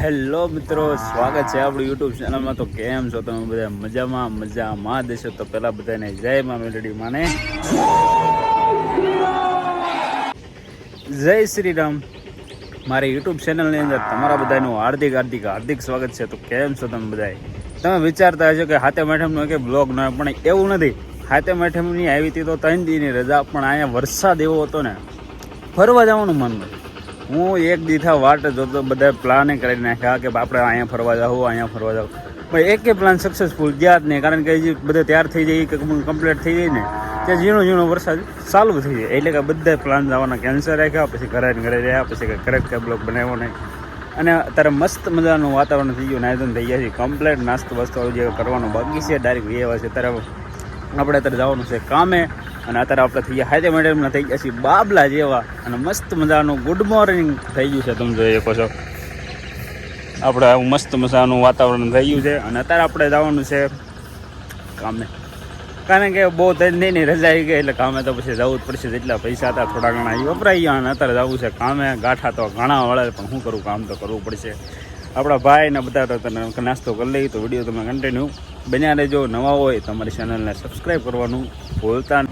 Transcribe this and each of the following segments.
Hello મિત્રો, સ્વાગત છે આપણું યુટ્યુબ ચેનલમાં તો કેમ છો તમે બધા? મજામાં મજામાં દેશો તો પેલા બધાને જય મા મેલડી માને. જય શ્રી રામ મારી યુટ્યુબ ચેનલની અંદર તમારા બધાનું હાર્દિક હાર્દિક હાર્દિક સ્વાગત છે. તો કેમ છો તમે બધાય? તમે વિચારતા હશો કે હાથે મેઠમનો કે બ્લોગ ન પણ એવું નથી. હાથે મેઠમની આવી હતી તો ત્રણ દીની રજા, પણ અહીંયા વરસાદ એવો હતો ને, ફરવા જવાનું મન હતું હું એક દીઠા વાટ જોતો બધા પ્લાને કરી નાખ્યા કે આપણે અહીંયા ફરવા જાઉં, અહીંયા ફરવા જાઉં. પણ એકે પ્લાન સક્સેસફુલ ગયા જ નહીં, કારણ કે હજી બધે તૈયાર થઈ જાય કે કમ્પ્લીટ થઈ જાય ને, ત્યાં ઝીણો ઝીણો વરસાદ ચાલુ થઈ જાય. એટલે કે બધા પ્લાન જવાના કેન્સલ રાખ્યા, પછી ઘરે ઘરે રહ્યા, પછી કે ઘરે કે બ્લોક બનાવ્યો નહીં. અને અત્યારે મસ્ત મજાનું વાતાવરણ થઈ ગયું નાયદન થઈ ગયા છે કમ્પ્લીટ નાસ્તો વાસ્તો જે કરવાનું બાકી છે, ડાયરેક્ટ એવા છે. ત્યારે આપણે અત્યારે જવાનું છે કામે. અને અત્યારે આપણે થઈ ગયા હાઈતે મેડમના થઈ ગયા છીએ બાબલા જેવા અને મસ્ત મજાનું ગુડ મોર્નિંગ થઈ ગયું છે, તમે જોઈ શકો છો. આપણે આવું મસ્ત મજાનું વાતાવરણ થઈ ગયું છે અને અત્યારે આપણે જવાનું છે કામે. કારણ કે બહુ નહીં નહીં રજા આવી ગઈ, એટલે કામે તો પછી જવું જ પડશે, જેટલા પૈસા હતા થોડા ઘણા એ વપરાઈ ગયા અને અત્યારે જવું છે કામે. ગાંઠા તો ઘણા વળે, પણ શું કરું, કામ તો કરવું પડશે. આપણા ભાઈ ને બધા તો તને નાસ્તો કરી લઈ તો વીડિયો તમે કન્ટિન્યુ બન્યા રહેજો. નવા હોય તમારી ચેનલને સબસ્ક્રાઈબ કરવાનું ભૂલતા.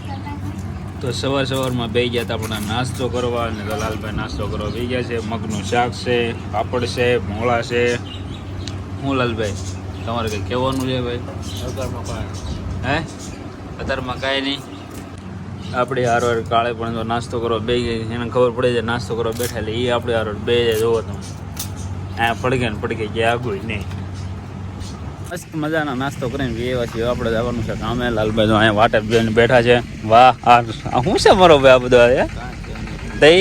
તો સવાર સવારમાં બે ગયા હતા આપણે નાસ્તો કરવા અને દલાલભાઈ નાસ્તો કરવા બે ગયા છે. મગનું શાક છે પાપડ છે મોળા છે. હું લાલભાઈ તમારે કંઈ કહેવાનું છે ભાઈ? હે? અત્યારમાં કાંઈ નહીં? આપણે હાર વાર કાળે પણ જો નાસ્તો કરવા બે ગઈ એને ખબર પડે છે નાસ્તો કરવા બેઠા એટલે એ આપણે હાર બે જાય જોવો તમે. આ પડગે ને પડગે ગયા આગળ નહીં. મસ્ત મજાનો નાસ્તો કરીને એવા છીએ. આપણે જવાનું છે કામે લાલભાઈ જો અહીંયા વાટે બેન બેઠા છે. વાહ આ શું છે મારો ભાઈ આ બધો હે દઈ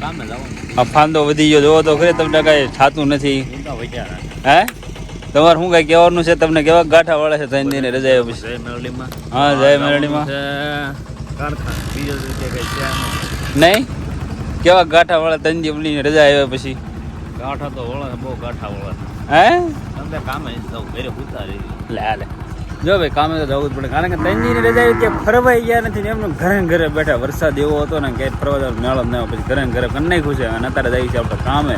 કામે જવાનું આ ફાંદો વધી ગયો. જોવો તો ખરે તમને કાંઈ થતું નથી. હે? તમારે શું કાંઈ કહેવાનું છે? તમને કેવા ગાંઠા વાળા છે ત્રણ દિને રજા આવ્યા પછી હા જય મેરડીમાં. નહીં? કેવા ગાંઠા વાળા ત્રણ દિવસની રજા આવ્યા પછી? ગાંઠા તો વળે બહુ ગાંઠા વળે. હે? તમે કામે જવું ઘરે ઉતારી લે લે. જો ભાઈ કામે તો જવું જ પડે. કારણ કે તંજીની રજા ત્યાં ફરવાઈ ગયા નથી એમને ઘરે ઘરે બેઠા વરસાદ એવો હતો ને કે ફરવા જવાનું મેળો ન પછી ઘરે ઘરે કરી નાખ્યું છે અને અત્યારે જઈએ છે આપણે કામે.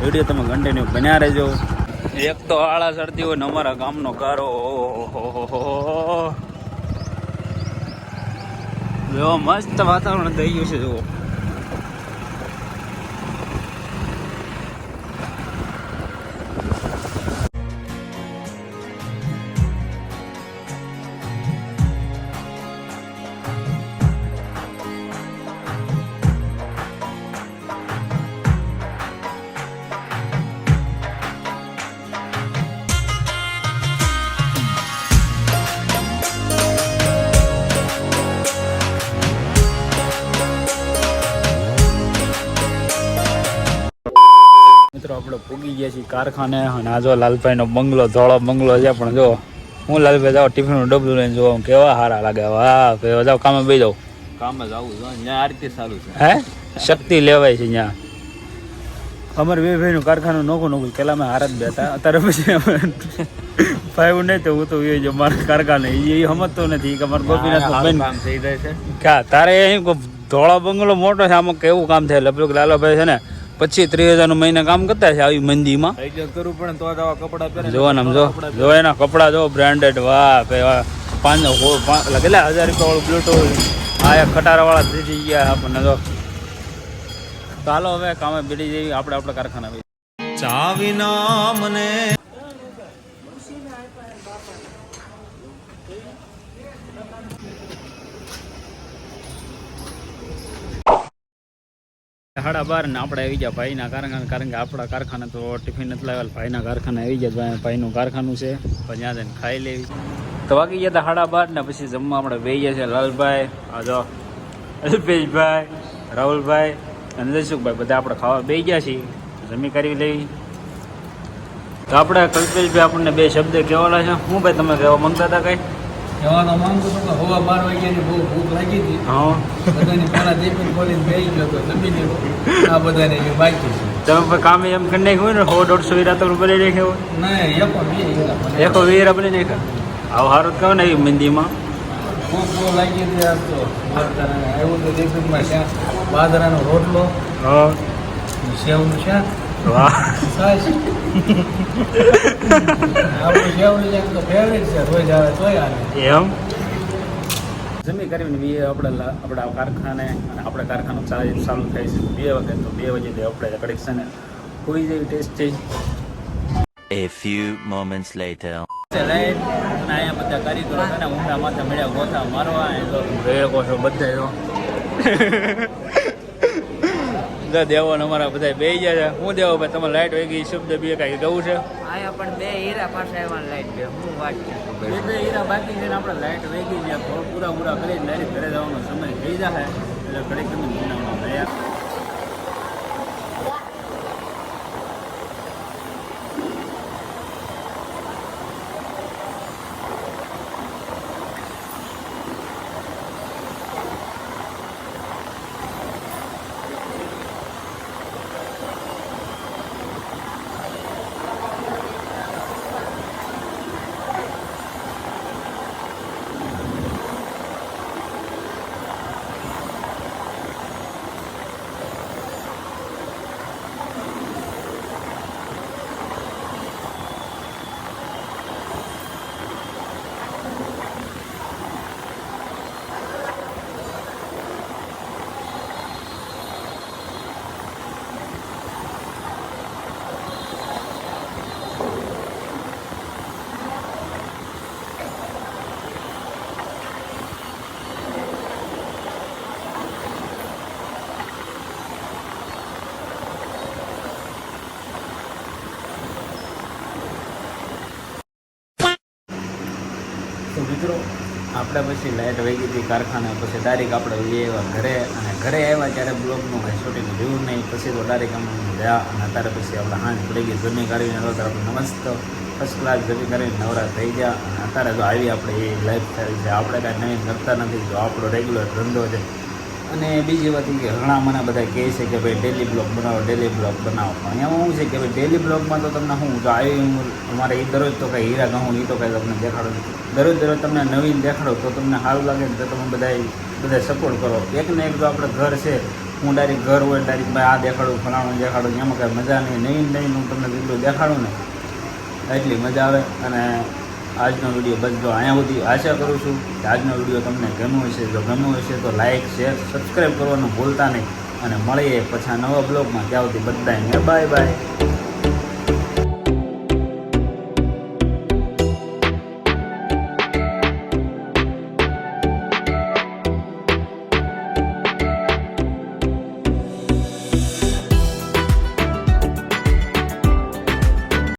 વીડિયો તમે કન્ટિન્યુ બન્યા રહેજો. એક તો આળા ચડતી હોય ને અમારા ગામનો કારો. જો મસ્ત વાતાવરણ થઈ ગયું છે જુઓ. છીએ કારખાને અને આ જો લાલભાઈનો બંગલો ધોળો બંગલો છે પણ જો હું લાલભાઈ જાઉં ટિફિનનું ડબલું લઈને જોઉં કેવા સારા લાગે. વાહ ભાઈ જાઓ કામે બે જાઉં કામે જ આવું ત્યાં આ રીતે સારું છે. હે? શક્તિ લેવાય છે અહીંયા અમારે બે ભાઈનું કારખાનું નોખું નોખું પેલા અમે હાર જ બેતા અત્યારે પછી અમે ભાઈ નહીં તો હું તો એ જો મારા કારખાને એ સમજતો નથી કે મારા ગોપીનાથ થઈ જાય છે. ક્યાં? તારે અહીં ધોળા બંગલો મોટો છે આમાં કેવું કામ થાય? લગભગ લાલાભાઈ છે ને પચીસ ત્રીસ હજારનું મહિને કામ કરતા છે આવી મંદીમાં. માં કરવું પડે ને તો આવા કપડાં પહેરે જો ને જો જો એના કપડા જો બ્રાન્ડેડ વાહ પાંચ કેટલા હજાર રૂપિયા વાળું બ્લૂટૂથ આ ખટારા વાળા થઈ ગયા આપણને જો. ચાલો હવે કામે બેડી જઈએ આપણે આપણે કારખાના ચાવી ચાવિના મને સાડા બાર ને આપણે આવી ગયા ભાઈના કારખાના, કારણ કે આપણા કારખાના તો ટિફિન નથી લાવેલ. ભાઈના કારખાના આવી ગયા ભાઈ, ભાઈનું કારખાનું છે. ત્યાં જઈને ખાઈ લેવી. તો વાગી ગયા સાડા બાર ને પછી જમવા આપણે બે ગયા છે લાલભાઈ, આ જો, અલ્પેશભાઈ, રાહુલભાઈ અને જયસુખભાઈ. બધા આપણે ખાવા બે ગયા છીએ. જમી કરી લેવી. તો આપણે કલ્પેશભાઈ આપણને બે શબ્દ કહેવાના છે. શું ભાઈ, તમે કહેવા માંગતા હતા કઈ? જવાનો માંગતો હતો કે હવા બાર વાગ્યાની બહુ ભૂખ લાગી હતી. હા. બધાને પેલા દેખી ખોલીને બેસી ગયો તો જમી લીધું આ બધાને જે બાકી છે. તમે કામે એમ કરી નાખ્યું હોય ને સો દોઢસો વીરા તો બની નાખ્યો હોય. ના એકો વીર એકો વીરા બની નાખ્યા. આવું સારું કહો ને એવી મંદીમાં. ભૂખ બહુ લાગી હતી આજ તો. આવ્યું તો ટિફિનમાં શાક બાજરાનો રોટલો હા. સેવનું શાક વાહ. સાસ છે તો ફેવરેટ છે રોજ આવે એમ? જમી કરીને બે આપણે આપણા કારખાને અને આપણે કારખાનું ચાલુ ચાલુ થાય છે. બે વાગે તો બે વાગે તે આપણે કડીક છે ને કોઈ જેવી ટેસ્ટ છે A few moments later. Light અને અહીંયા બધા કારીગરો છે ને ઊંડા માથે મળ્યા ગોથા મારવા એ તો રેકો છો બધા જો દેવો અમારા બધા બે ગયા છે. હું દેવો ભાઈ? તમારે લાઈટ હોય ગઈ શબ્દ બે કાંઈ ગવું છે? આયા પણ બે હીરા પાસે આવ્યા લાઈટ બે. હું વાત બે બે હીરા બાકી છે ને આપણે લાઈટ વહી ગઈ છે. પૂરા પૂરા કરી ડાયરેક્ટ ઘરે જવાનો સમય થઈ જાય એટલે ઘરે તમે ગયા. મિત્રો, આપણે પછી લાઇટ વહી ગઈ કારખાને, પછી ડાયરેક્ટ આપણે એ આવ્યા ઘરે, અને ઘરે આવ્યા ત્યારે બ્લોગનું કાંઈ શૂટિંગ જોયું નહીં. પછી તો ડાયરેક્ટ અમે ગયા, અને અત્યારે પછી આપણે હાંજ પડી ગઈ જમી કાઢીને નવરા આપણે મસ્ત ફર્સ્ટ ક્લાસ જમી કરીને નવરા થઈ ગયા, અને અત્યારે જો આવી આપણે એ લાઈફ થઈ છે. આપણે કાંઈ નવીન કરતા નથી, જો આપણો રેગ્યુલર ધંધો છે અને બીજી વાત કે ઘણા મને બધા કહે છે કે ભાઈ ડેલી બ્લોગ બનાવો ડેલી બ્લોગ બનાવો. પણ એમાં શું છે કે ભાઈ ડેલી બ્લોગમાં તો તમને શું તો આવી અમારે એ દરરોજ તો કાંઈ હીરા ગહું એ તો કાંઈ તમને દેખાડો દરરોજ દરરોજ તમને નવીન દેખાડો તો તમને સારું લાગે તો તમે બધા બધા સપોર્ટ કરો. એક ને એક જો આપણે ઘર છે, હું ડાયરેક્ટ ઘર હોય ડાયરેક્ટ ભાઈ આ દેખાડું, ફલાણું દેખાડું, એમાં કાંઈ મજા નહીં. નવીન નવીન હું તમને જેટલું દેખાડું ને, એટલી મજા આવે. અને આજનો વીડિયો બસ જો અહીંયા સુધી આશા કરું છું. કે આજનો વીડિયો તમને ગમ્યો હશે જો ગમ્યો હશે તો લાઇક શેર સબસ્ક્રાઈબ કરવાનું ભૂલતા નહીં. અને મળીએ પછી નવા બ્લોગમાં. ત્યાં સુધી બધાને બાય બાય